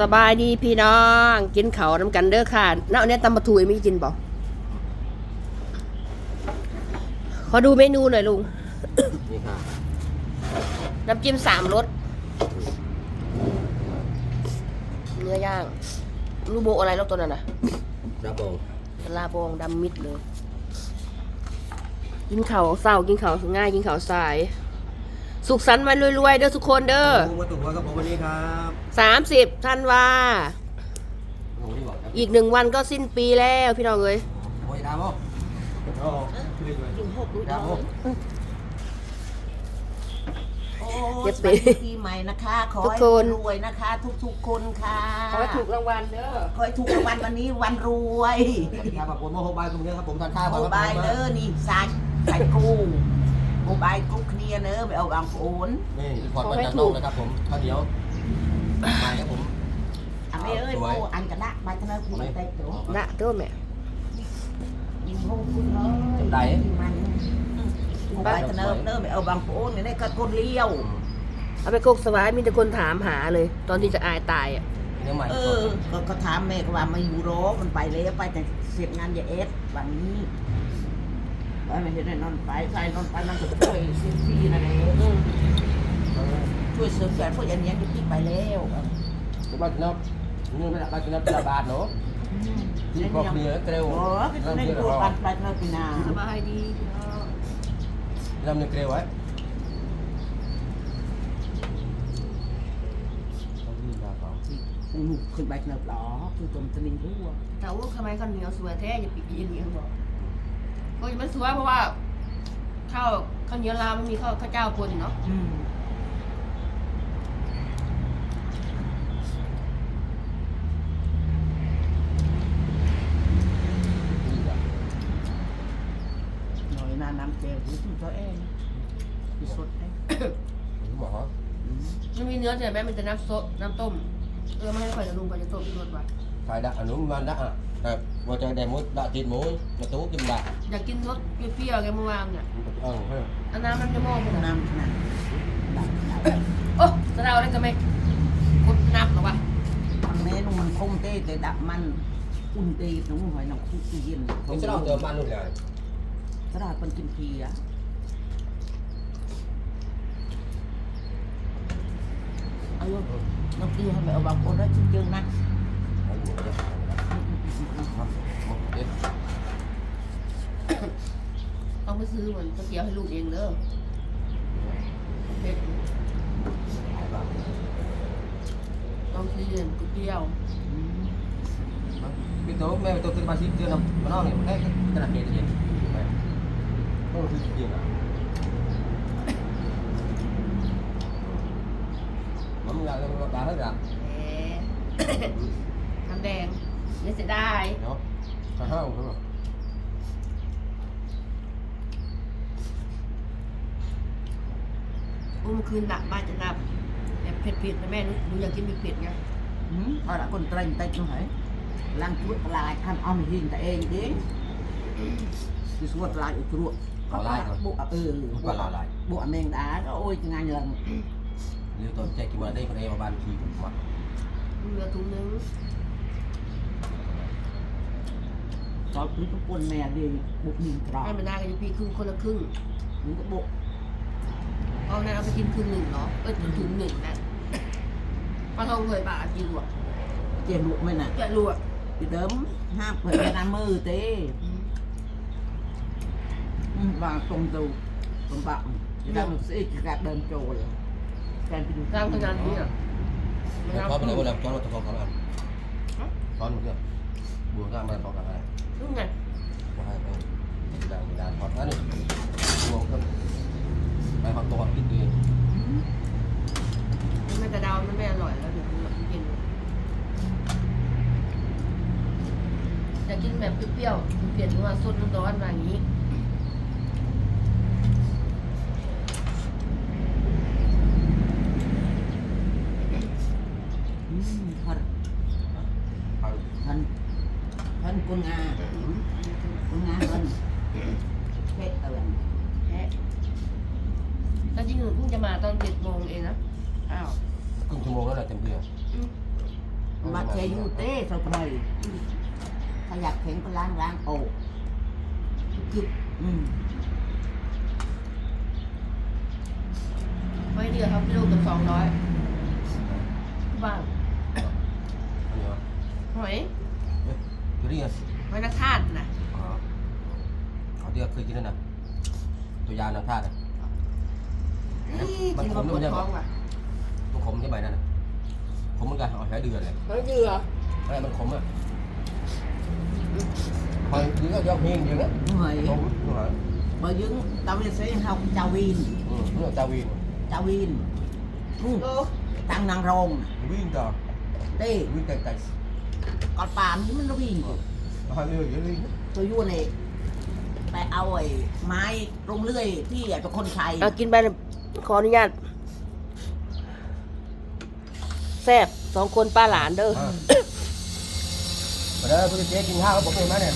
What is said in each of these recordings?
สบายดีพี่น้อง กินเขาวน้ำกันเด้อค่ะน้าเอาเนี้ยตำปลาทูไม่กินบ่ขอดูเมนูหน่อยลุงนี่ค่ะน้ำจิ้มสามรสเนื้อย่างลูกโบอะไรลูกตัวนั้นน่ะครับผมลาบองดำมิดเลย กินเขาวเศร้ากินเขาวง่ายกินเขาวสาย สุขสันต์วันรวยๆเด้อทุกคนเด้อผมมาตุกว่ากับผมวันนี้ครับสามสิบธันวาผมที่บอกครับอีกหนึ่งวันก็สิ้นปีแล้วพี่น้องเอ้ยโอ้ยดาวมั้งโอ้ขึ้นเลยยุ่งหกดูดาวมั้งโอ้เย็บสปีวัสดีปีใหม่นะคะ ขอทุกให้คนรวยนะคะ ทุกๆคนค่ะขอให้ถูกรางวัลเด้อขอให้ถูกรางวัลวันนี้วันรวยครับผมโมโหบายตรงนี้ครับผมทานข้าวโมบายเนอนี่สายสายกู โมบายกูเคลียเนอไปเอาบางโอนนี่พอดมาจากนองนะครับผมข้าวเหนียวมาครับผมอะไม่เอ้ยโมอันกระดะใบกระเนอคุณเต็กตัวนะเด้อแม่โมคุณเอ้ยมันโมบายกระเนอเนอไปเอาบางโอนนี่ก็คนเลี้ยวเอาไปโคกสวายมีแต่คนถามหาเลย ตอนที่จะอายตายอะเออก็ถามแม่ก็ว่ามาอยู่โรมันไปแล้วไปแต่เสร็จงานยาเอสวันนี้ ไปไม่เห็นได้นอนไปใครนอนไปนั่นก็ช่วยเซฟฟี่นั่นเองช่วยเสริมแขนพวกยันยันจะพี่ไปแล้วบ้านนอกนี่ไม่ได้บ้านนอกตลาดบาทเนาะที่บอกเหนือเกลียวโอ้ก็ได้ตัวปันไปเมื่อปีนาสบายดีพี่น้องลำเนื้อเกลียวไว้ขึ้นไปเนิบหรอคือตมตะลิงรั่วแต่ว่าทำไมข้าวเหนียวสวยแท้อย่าปิดยินดีเขาบอก ก็ยังไม่สวยเพราะว่าข้าวข้าวเหนียวลาวไม่มีข้าวข้าวเจ้าคนเนาะอืมหน่อยนาน้ำเจลที่สุดตัวเองที่สุดเองบอกว่าไม่มีเนื้อแต่แม่มันจะน้ำซดน้ำต้มเออไม่ให้ข่อยจะลุงข่อยจะต้มรสว่ะ ขายดักอันนู้นมันดักอะแต่ว่าจะได้มุ้ยดักติดมุ้ยกระตุ้กินดักอยากกินรสเปรี้ยวๆแกเมื่อวานเนี่ยเออเฮ้ยอันน้ำมันจะมองไปนะน้ำขนาดดับดับโอ้สะเดาได้ก็ไม่กดนับหรอวะทางนี้นุ่มมันคงเต้แต่ดับมันอุ่นเต้นุ่มหอยน้ำคุกเย็นนี่จะลองเจอมันนู่น เลย สลัดเป็นกินพีอ่ะเอาโยน้ำตีให้ไปเอาบางคนได้ชิ้นเยอะนะ ต้องไปซื้อเหมือนก๋วยเตี๋ยวให้ลูกเองเด้อเผ็ดต้องซื้อก๋วยเตี๋ยว พี่โต๊ะแม่โต๊ะขึ้นมาชิมเจอน้ำมันนอกเนี่ยมันแค่ขนาดเย็นเย็นโอ้คือจริงอ่ะมันอยากจะมาด่าให้ด่า แหมน้ำแด งไม่เสียดายเนาะข้าวข้าวเขาบอกอุ้มอคืนหนักบ้านจะนับแบบเผ็ดๆนะแม่หนูหนูอยากกินเผ็ดๆไงเอาละคนเตรงเต็กหน่อยล้างชุดลายทำเอาหินแต่เองดิคือสวดลายอุกรุบุเออบุแมงดาก็โอ้ยงานเงินหรือตอนแจกกินมาได้คนเองมาบ้านขี่ผมมาเหลือถุงนึง ตอนนี้ทุกคนแม่ดีบุกมีตรอให้มันได้กันอยู่ปีครึ่งคนละครึ่งหรือก็บุกเอานั้นเอาไปกินครึ่งหนึ่งเนาะเออถุงหนึ่งนะปลาทองเคยปลากินหรอเจียบุกไม่น่ะจะลวก thì đớm ha phải là năm mươi tí và cùng tù cùng bạn thì đang sẽ gặp đơn trồi càng thì ตามขนาดนี้อะเขาเป็นอะไรบ้างตอนเราตะคองเขาอะไรตอนมันเนี่ยบัวข้างมันตอกอะไรนี่ไงว่าให้ไปดังดังพอดนั่นนี่บัวก็ไปพักตัวกินดีมันไม่กระเดามันไม่อร่อยแล้วเดี๋ยวมันกินอยากกินแบบเปรี้ยวๆเปลี่ยนมาสดร้อนๆมาอย่างนี้ thật เอา thân thân con nga con nga thân hết tường แพ้แต่จริงๆหนูเพิ่งจะมาตอนเจ็ดโมงเองนะอ้าวครึ่งชั่วโมงแล้วแหละเต็มที่อืมมาเชยยูเต้สบายถ้าอยากแข็งก็ล้างล้างโอกจึบอืมไว้เดียวครับกิโลเกือบสองร้อยบ้างอันนี้วะหอย เอ๊ะตัวนี้ไงหอยนักทาสนะอ๋อเอาเดี๋ยวเคยกินแล้วนะตัวยานังท่าตุอะนี่กินมาปวดท้องอะมันขมใช่ไหมนั่นน่ะขมเหมือนกันเอาใช้เดือนเลยหอยเดืออะไรมันขมอะหอยคือก็ยอมเฮงอยู่นะเหนื่อยขมหอยบยึงตาเวสเซนเฮาจาวินอืมนี่จาวีนจาวินนู่นโลตังนางรองวิ่งต่อเต้วิ่งไกล กอดป่านนี่มันวิ่งๆหอยเรื่อยๆวิ่งตัวยั่วเนี่ยไปเอาไอ้ไม้ตรงเลื่อยที่ไอ้เป็นคนไทยเอากินไปขออนุญาตแซ่บสองคนป้าหลานเด้ออะมาเด้อคุณเจ๊กินข้าวกับผมเองไหมเนี่ย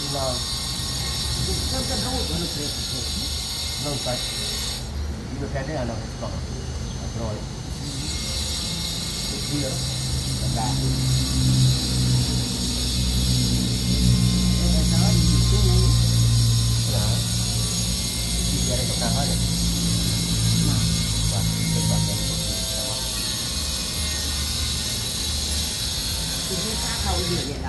นี่นอนเริ่มจะรู้ว่ามันเกิดนั่งไปมีแฟนได้ยังไงต่อรอยเดียวธรรมดาเออเนาะดูนะที่เดียวได้กับนางเขาเนี่ยมาว่าเป็ นแบบนี้แต่ว่าทีนี้ถ้าเขาเดือด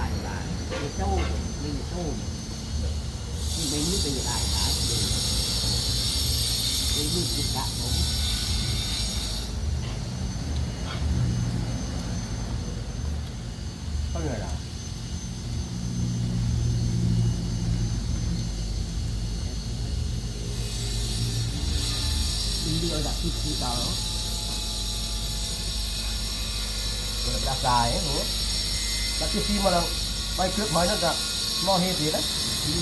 ใหญ่ๆล่ะไอ้โจ้มีโจ้ที่ไม่รู้เป็นใหญ่ๆล่ะดู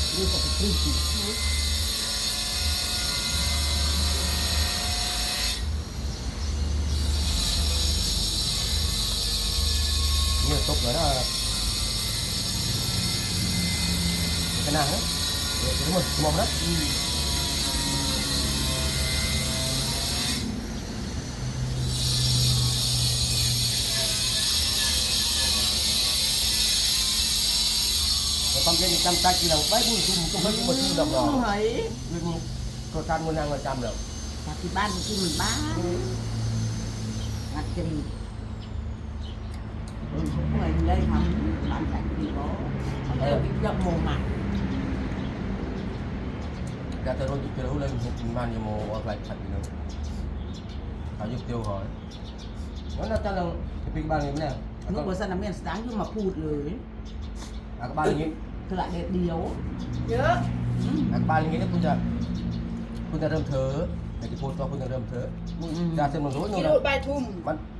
ไอ้ลูกจิตอะผมเขา เหนื่อยละทีเดียวแบบที่คือต่อเกิดดักตายหนูดักที่ซีมาแล้วไปค ลิปหอยนั่นจะมอเฮตีนะเฮ้ยเอางอนเลยนะดูกับคลิปสินี่ตกเลยนะ cái nàng đấy đúng rồi mồm đấy ความเย็นจำใจกี่เราไม่พูดชุ่มก็ไม่พูดชุ่มดอกหรอกเฮ้ยเรื่องนี้ก็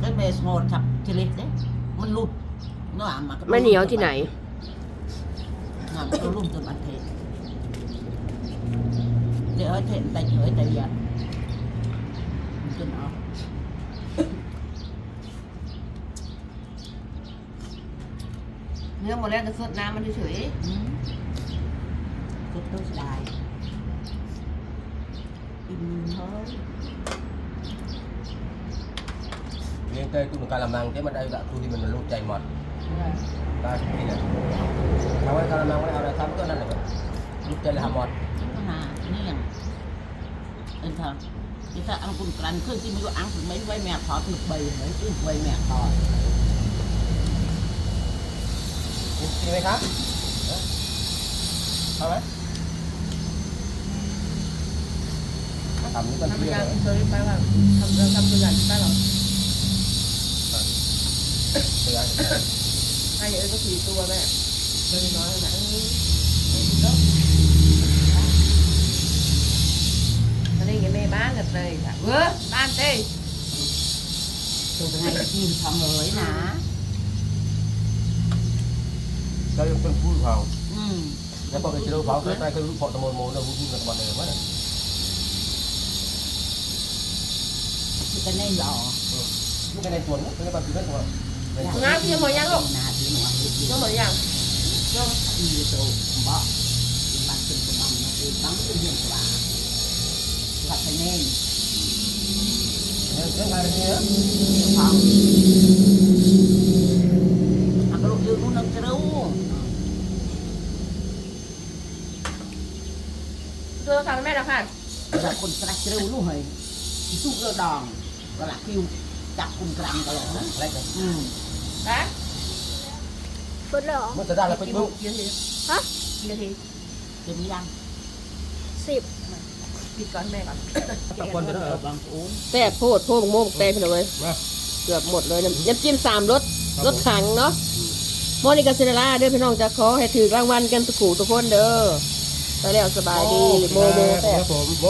ได้เบสโหดขับเจลิตเนี่ยมันหลุดเนาะมาไม่เหนียวที่ไหนน่ะมันก็ลุ่มจนอันเทเดี๋ยวเทนแต่เฉยแต่ยันจนเอาเนื้อหมดแล้วจะสดน้ำมันเฉยอืมสุดต้องสบายอิ่มเฮ้ย เลี้ยงเตยตุ้งกาละมังที่มันได้ละตู้ที่มันรู้ใจหมดตาที่นี่แหละทำไว้กาละมังไว้เอาอะไรทำก็นั่นแหละรู้ใจเลยทำหมดก็หานี่ยังเอ็นเถอะที่ถ้าอังคุณกรันขึ้นที่มีก็อังถึงไม่ไว้แม่ถอดถึงใบเหมือนขึ้นไว้แม่ถอดกินไหมครับเอาไหมทำนี่มันทำเพี้ยการเลยเคยไปว่าทำเราทำตัวอย่างได้หรอเตือน ให้เอ้ยก็สี่ตัวแม่เดินน้อยนะเออยค่ะเว้อบ้านเต้ตัวเป็นไงกินทำเลยนะก็ยังเป็นผู้เขาอืมแล้วพอไปเจอเขาใกล้ๆก็รู้พอตะโมนโมแล้วรู้กันตะวันเองว่าเนี่ยที่กันแน่นหรอมันก็ในส่วนนี้เป็นบางทีเป็นตัวในส่วนน้ำกินหมดยังาที่หมดยังก็อีโตบ่บัดเป็นกำลังนะคือตั้งเป็นเรื่องกว่าหลับไปแน่นเรื่องอะไรเนี่ยฟังยืนนู้นนั่งตัวค่ะแม่ละค่ะแต่คนกระจะรู้ลูกเฮ้ยสู้เรือดองก็หลักคิวจับคุณกรังตลอดนะอะไรกันอืม ฮะเปิดเลยเหรอมันจะได้แล้วเป็นลูกกี่นาทีฮะกี่นาทีเป็นยังสิบปิดก่อนแม่ก่อนตะคนจะได้บางคนแซ่บโพดโพดโมกแตกไปเลยมาเกือบหมดเลยน้ำน้ำจิ้มสามรสรสขังเนาะโมนิกาเซเนล่าเด้อพี่น้องจะขอให้ถือรางวัลกันทุกขู่ทุกคนเด้อไปแล้วสบายดีโมโมแซ่บผมโม